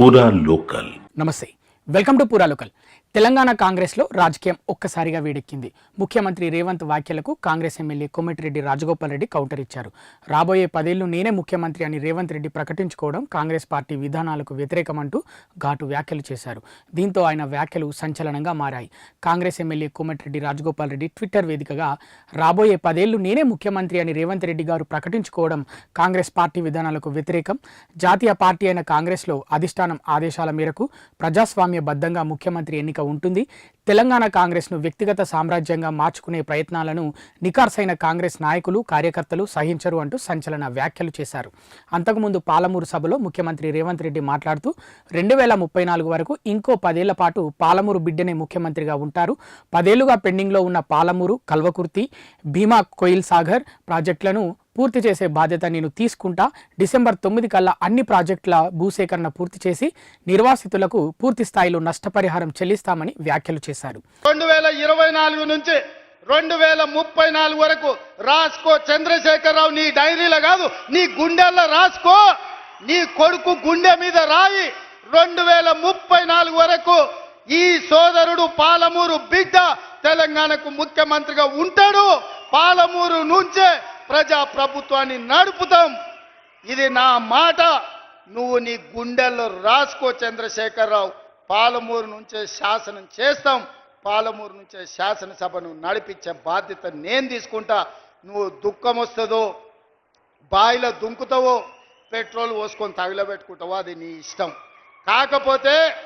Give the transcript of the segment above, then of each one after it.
పూరా లోకల్ నమస్తే. Welcome to Poora local Telangana కాంగ్రెస్లో రాజకీయం ఒక్కసారిగా వేడెక్కింది. ముఖ్యమంత్రి రేవంత్ వ్యాఖ్యలకు Congress MLA Komatireddy Rajagopal Reddy counter ఇచ్చారు. రాబోయే పదేళ్ళు నేనే ముఖ్యమంత్రి అని రేవంత్ రెడ్డి ప్రకటించుకోవడం కాంగ్రెస్ పార్టీ విధానాలకు వ్యతిరేకమంటూ ఘాటు వ్యాఖ్యలు చేశారు. దీంతో ఆయన వ్యాఖ్యలు సంచలనంగా మారాయి. Congress MLA Komatireddy Rajagopal Reddy Twitter వేదికగా రాబోయే పదేళ్ళు నేనే ముఖ్యమంత్రి అని రేవంత్ రెడ్డి గారు ప్రకటించుకోవడం కాంగ్రెస్ పార్టీ విధానాలకు వ్యతిరేకం. జాతీయ పార్టీ అయిన కాంగ్రెస్లో అధిష్టానం ఆదేశాల మేరకు ప్రజాస్వామ్యబద్ధంగా ముఖ్యమంత్రి ఎన్నిక ఉంటుంది. తెలంగాణ కాంగ్రెస్ను వ్యక్తిగత సామ్రాజ్యంగా మార్చుకునే ప్రయత్నాలను నికార్సైన కాంగ్రెస్ నాయకులు కార్యకర్తలు సహించరు అంటూ సంచలన వ్యాఖ్యలు చేశారు. అంతకుముందు పాలమూరు సభలో ముఖ్యమంత్రి రేవంత్ రెడ్డి మాట్లాడుతూ రెండు వేల ముప్పై నాలుగు వరకు ఇంకో పదేళ్ళ పాటు పాలమూరు బిడ్డనే ముఖ్యమంత్రిగా ఉంటారు. పదేళ్ళుగా పెండింగ్లో ఉన్న పాలమూరు కల్వకుర్తి భీమా కోయిల్ సాగర్ ప్రాజెక్టులను పూర్తి చేసే బాధ్యత నేను తీసుకుంటా. డిసెంబర్ తొమ్మిది కల్లా అన్ని ప్రాజెక్టుల భూసేకరణ పూర్తి చేసి నిర్వాసితులకు పూర్తి స్థాయిలో నష్టపరిహారం చెల్లిస్తామని వ్యాఖ్యలు చేశారు. రెండు వేల ఇరవై నాలుగు నుంచి రెండు వేల ముప్పై నాలుగు వరకు రాసుకో చంద్రశేఖరరావు నీ డైరీలో కాదు నీ గుండెల్లో రాసుకో. నీ కొడుకు గుండె మీద రాయి. రెండు వేల ముప్పై నాలుగు వరకు ఈ సోదరుడు పాలమూరు బిడ్డ తెలంగాణకు ముఖ్యమంత్రిగా ఉంటాడు. పాలమూరు నుంచే ప్రజా ప్రభుత్వాన్ని నడుపుతాం. ఇది నా మాట. నువ్వు నీ గుండెల్లో రాసుకో చంద్రశేఖరరావు. పాలమూరు నుంచే శాసనం చేస్తాం. పాలమూరు నుంచే శాసనసభను నడిపించే బాధ్యత నేను తీసుకుంటా. నువ్వు దుఃఖం వస్తుందో బాయిలో దుంకుతావో పెట్రోల్ పోసుకొని తగిలబెట్టుకుంటావో అది నీ ఇష్టం. కాకపోతే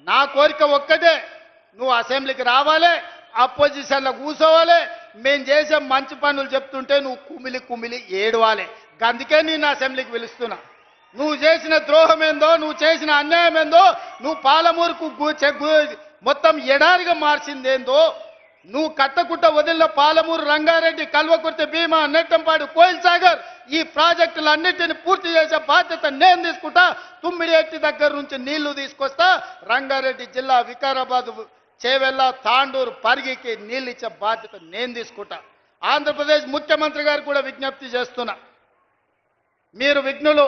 నా కోరిక ఒక్కటే. నువ్వు అసెంబ్లీకి రావాలి అపోజిషన్లో కూర్చోవాలి మేము చేసే మంచి పనులు చెప్తుంటే నువ్వు కుమిలి కుమిలి ఏడవాలి. అందుకే నేను అసెంబ్లీకి పిలుస్తున్నా. నువ్వు చేసిన ద్రోహం ఏందో నువ్వు చేసిన అన్యాయం ఏందో నువ్వు పాలమూరుకు మొత్తం ఎడారిగా మార్చిందేందో నువ్వు కట్టకుట్ట వదిలిన పాలమూరు రంగారెడ్డి కల్వకుర్తి భీమా నెట్టంపాడు కోయిల్ సాగర్ ఈ ప్రాజెక్టులన్నిటిని పూర్తి చేసే బాధ్యత నేను తీసుకుంటా. తుమ్మిడి ఎట్టి దగ్గర నుంచి నీళ్ళు తీసుకొస్తా. రంగారెడ్డి జిల్లా వికారాబాద్ చేవెళ్ళ తాండూరు పరిగికి నీళ్ళు ఇచ్చే బాధ్యత నేను తీసుకుంటా. ఆంధ్రప్రదేశ్ ముఖ్యమంత్రి గారు కూడా విజ్ఞప్తి చేస్తున్నా. మీరు విఘ్నులు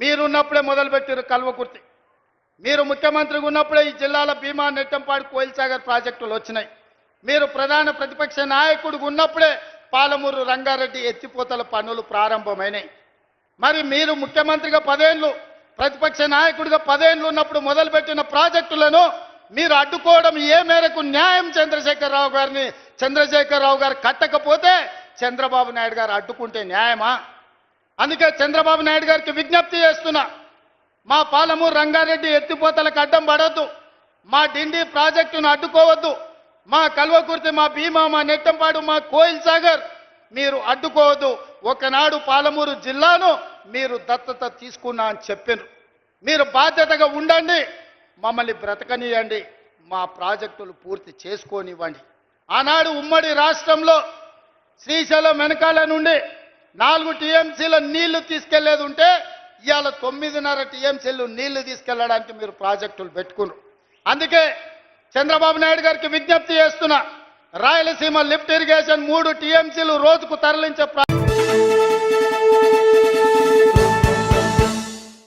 మీరున్నప్పుడే మొదలుపెట్టారు కల్వకుర్తి. మీరు ముఖ్యమంత్రిగా ఉన్నప్పుడే ఈ జిల్లాల భీమా నెట్టంపాడు కోయిల్ సాగర్ ప్రాజెక్టులు వచ్చినాయి. మీరు ప్రధాన ప్రతిపక్ష నాయకుడిగా ఉన్నప్పుడే పాలమూరు రంగారెడ్డి ఎత్తిపోతల పనులు ప్రారంభమైనాయి. మరి మీరు ముఖ్యమంత్రిగా పదేళ్ళు ప్రతిపక్ష నాయకుడిగా పదేళ్ళు ఉన్నప్పుడు మొదలుపెట్టిన ప్రాజెక్టులను మీరు అడ్డుకోవడం ఏ మేరకు న్యాయం చంద్రశేఖరరావు గారిని చంద్రశేఖరరావు గారు కట్టకపోతే చంద్రబాబు నాయుడు గారు అడ్డుకుంటే న్యాయమా? అందుకే చంద్రబాబు నాయుడు గారికి విజ్ఞప్తి చేస్తున్నా. మా పాలమూరు రంగారెడ్డి ఎత్తిపోతలకు అడ్డం పడవద్దు మా డిండి ప్రాజెక్టును అడ్డుకోవద్దు. మా కల్వకుర్తి మా భీమా మా నెట్టంపాడు మా కోయిల్ సాగర్ మీరు అడ్డుకోవద్దు. ఒకనాడు పాలమూరు జిల్లాను మీరు దత్తత తీసుకున్నా అని చెప్పారు మీరు బాధ్యతగా ఉండండి. మమ్మల్ని బ్రతకనియండి. మా ప్రాజెక్టులు పూర్తి చేసుకోనివ్వండి. ఆనాడు ఉమ్మడి రాష్ట్రంలో శ్రీశైలం వెనకాల నుండి నాలుగు టీఎంసీల నీళ్ళు తీసుకెళ్ళేది ఉంటే ఇవాళ తొమ్మిదిన్నర టీఎంసీలు నీళ్ళు తీసుకెళ్ళడానికి మీరు ప్రాజెక్టులు పెట్టుకున్నారు. అందుకే చంద్రబాబు నాయుడు గారికి విజ్ఞప్తి చేస్తున్నా రాయలసీమ లిఫ్ట్ ఇరిగేషన్ మూడు టీఎంసీలు రోజుకు తరలించే ప్రా-